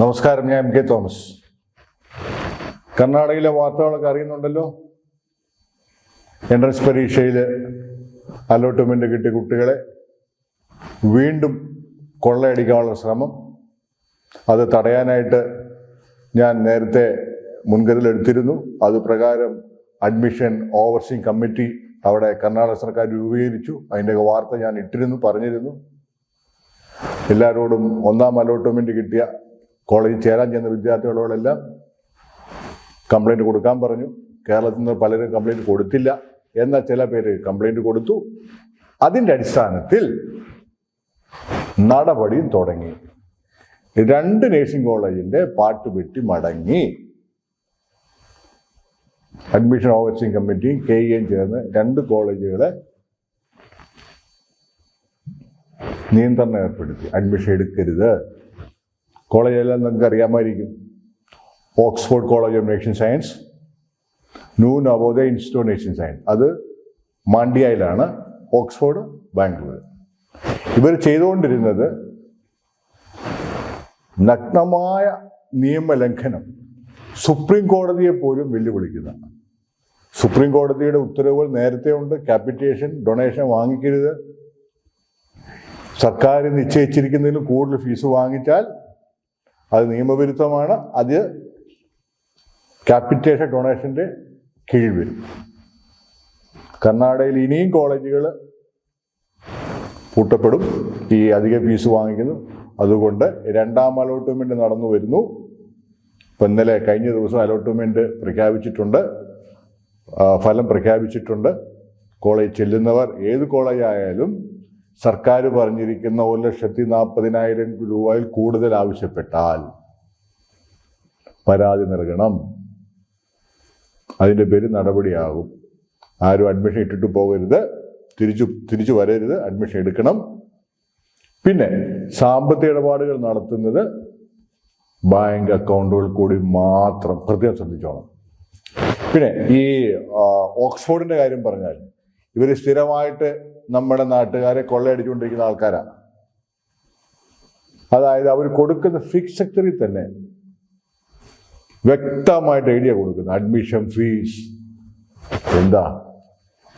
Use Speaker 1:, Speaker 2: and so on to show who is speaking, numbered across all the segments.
Speaker 1: നമസ്കാരം ഞാൻ M K Thomas. കർണാടകയിലെ വാർത്തകളൊക്കെ അറിയുന്നുണ്ടല്ലോ? എൻട്രൻസ് പരീക്ഷയിൽ അലോട്ട്മെന്റ് കിട്ടിയ കുട്ടികളെ വീണ്ടും കൊള്ളയടിക്കാനുള്ള ശ്രമം. അത് തടയാനായിട്ട് ഞാൻ നേരത്തെ മുൻകരുതലെടുത്തിരുന്നു. അത് പ്രകാരം അഡ്മിഷൻ ഓവർസീങ് കമ്മിറ്റി അവിടെ കർണാടക സർക്കാർ രൂപീകരിച്ചു. അതിന്റെയൊക്കെ വാർത്ത ഞാൻ ഇട്ടിരുന്നു പറഞ്ഞിരുന്നു. എല്ലാവരോടും ഒന്നാം അലോട്ട്മെന്റ് കിട്ടിയ കോളേജിൽ ചേരാൻ ചെന്ന വിദ്യാർത്ഥികളോടെല്ലാം കംപ്ലൈന്റ് കൊടുക്കാൻ പറഞ്ഞു. കേരളത്തിൽ നിന്ന് പലരും കംപ്ലൈന്റ് കൊടുത്തില്ല എന്ന ചില പേര് കംപ്ലൈന്റ് കൊടുത്തു. അതിന്റെ അടിസ്ഥാനത്തിൽ നടപടിയും തുടങ്ങി. രണ്ട് നേഴ്സിംഗ് കോളേജിന്റെ പാട്ട് വെട്ടി മടങ്ങി. അഡ്മിഷൻ ഓവർസിംഗ് കമ്മിറ്റിയും കെ ഇയും ചേർന്ന് രണ്ട് കോളേജുകളെ നിയന്ത്രണം ഏർപ്പെടുത്തി. അഡ്മിഷൻ എടുക്കരുത്. കോളേജെല്ലാം നിങ്ങൾക്ക് അറിയാമായിരിക്കും. Oxford college of nation science new Navodaya institute nation science. അത് മാണ്ഡ്യയിലാണ് ഓക്സ്ഫോർഡ് ബാംഗ്ലൂർ ഇവർ ചെയ്തുകൊണ്ടിരുന്നത് നഗ്നമായ നിയമലംഘനം. സുപ്രീം കോടതിയെ പോലും വെല്ലുവിളിക്കുന്ന സുപ്രീം കോടതിയുടെ ഉത്തരവുകൾ നേരത്തെ ഉണ്ട് ക്യാപിറ്റേഷൻ ഡൊണേഷൻ വാങ്ങിക്കരുത്. സർക്കാർ നിശ്ചയിച്ചിരിക്കുന്നതിൽ കൂടുതൽ ഫീസ് വാങ്ങിച്ചാൽ അത് നിയമവിരുദ്ധമാണ്. അത് ക്യാപിറ്റേഷൻ ഡൊണേഷന്റെ കീഴിൽ വരും. കർണാടകയിൽ ഇനിയും കോളേജുകൾ പൂട്ടപ്പെടും. ഈ അധിക ഫീസ് വാങ്ങിക്കുന്നു. അതുകൊണ്ട് രണ്ടാം അലോട്ട്മെന്റ് നടന്നു വരുന്നു. ഇപ്പം ഇന്നലെ കഴിഞ്ഞ ദിവസം അലോട്ട്മെന്റ് പ്രഖ്യാപിച്ചിട്ടുണ്ട്. ഫലം പ്രഖ്യാപിച്ചിട്ടുണ്ട്. കോളേജ് ചെല്ലുന്നവർ ഏത് കോളേജ് ആയാലും സർക്കാർ പറഞ്ഞിരിക്കുന്ന ഒരു ലക്ഷത്തി നാൽപ്പതിനായിരം രൂപയിൽ കൂടുതൽ ആവശ്യപ്പെട്ടാൽ പരാതി നൽകണം. അതിന്റെ പേര് നടപടിയാകും. ആരും അഡ്മിഷൻ ഇട്ടിട്ട് പോകരുത്. തിരിച്ചു തിരിച്ചു വരരുത്. അഡ്മിഷൻ എടുക്കണം. പിന്നെ സാമ്പത്തിക ഇടപാടുകൾ നടത്തുന്നത് ബാങ്ക് അക്കൗണ്ടുകൾ കൂടി മാത്രം. പ്രത്യേകം ശ്രദ്ധിച്ചോണം. പിന്നെ ഈ ഓക്സ്ഫോർഡിന്റെ കാര്യം പറഞ്ഞാൽ ഇവർ സ്ഥിരമായിട്ട് നമ്മുടെ നാട്ടുകാരെ കൊള്ളയടിച്ചുകൊണ്ടിരിക്കുന്ന ആൾക്കാരാണ്. അതായത് അവർ കൊടുക്കുന്ന ഫിക്സ് സെക്ടറിൽ തന്നെ വ്യക്തമായിട്ട് എഴുതിയ കൊടുക്കുന്നു. അഡ്മിഷൻ ഫീസ് എന്താ?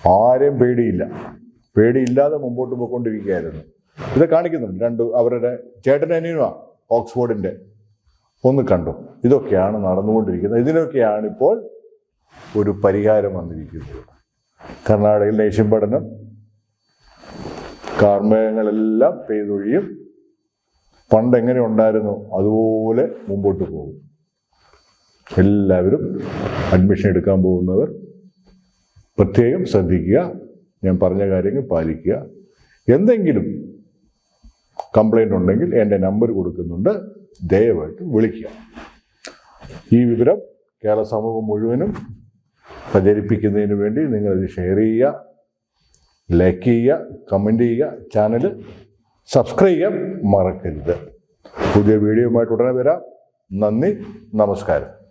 Speaker 1: ആരെയും പേടിയില്ല. പേടിയില്ലാതെ മുമ്പോട്ട് പോയിക്കൊണ്ടിരിക്കുകയായിരുന്നു. ഇത് കാണിക്കുന്നുണ്ട്. രണ്ട് അവരുടെ ചേട്ടനനിയുമാ ഓക്സ്ഫോർഡിന്റെ. ഒന്ന് കണ്ടു. ഇതൊക്കെയാണ് നടന്നുകൊണ്ടിരിക്കുന്നത്. ഇതിനൊക്കെയാണ് ഇപ്പോൾ ഒരു പരിഹാരം വന്നിരിക്കുന്നത്. കർണാടകയിൽ നേഷ്യൻ പഠനം കാർമേഘങ്ങളെല്ലാം പെയ്തൊഴിയും പണ്ട് എങ്ങനെ ഉണ്ടായിരുന്നു അതുപോലെ മുമ്പോട്ട് പോകും. എല്ലാവരും അഡ്മിഷൻ എടുക്കാൻ പോകുന്നവർ പ്രത്യേകം ശ്രദ്ധിക്കുക ഞാൻ പറഞ്ഞ കാര്യങ്ങൾ പാലിക്കുക. എന്തെങ്കിലും കംപ്ലൈന്റ് ഉണ്ടെങ്കിൽ എന്റെ നമ്പർ കൊടുക്കുന്നുണ്ട് ദയവായിട്ട് വിളിക്കുക. ഈ വിവരം കേരള സമൂഹം മുഴുവനും പ്രചരിപ്പിക്കുന്നതിന് വേണ്ടി നിങ്ങളിത് ഷെയർ ചെയ്യുക ലൈക്ക് ചെയ്യുക കമന്റ് ചെയ്യുക ചാനൽ സബ്സ്ക്രൈബ് ചെയ്യാൻ മറക്കരുത്. പുതിയ വീഡിയോയുമായിട്ട് ഉടനെ വരാം. നന്ദി നമസ്കാരം.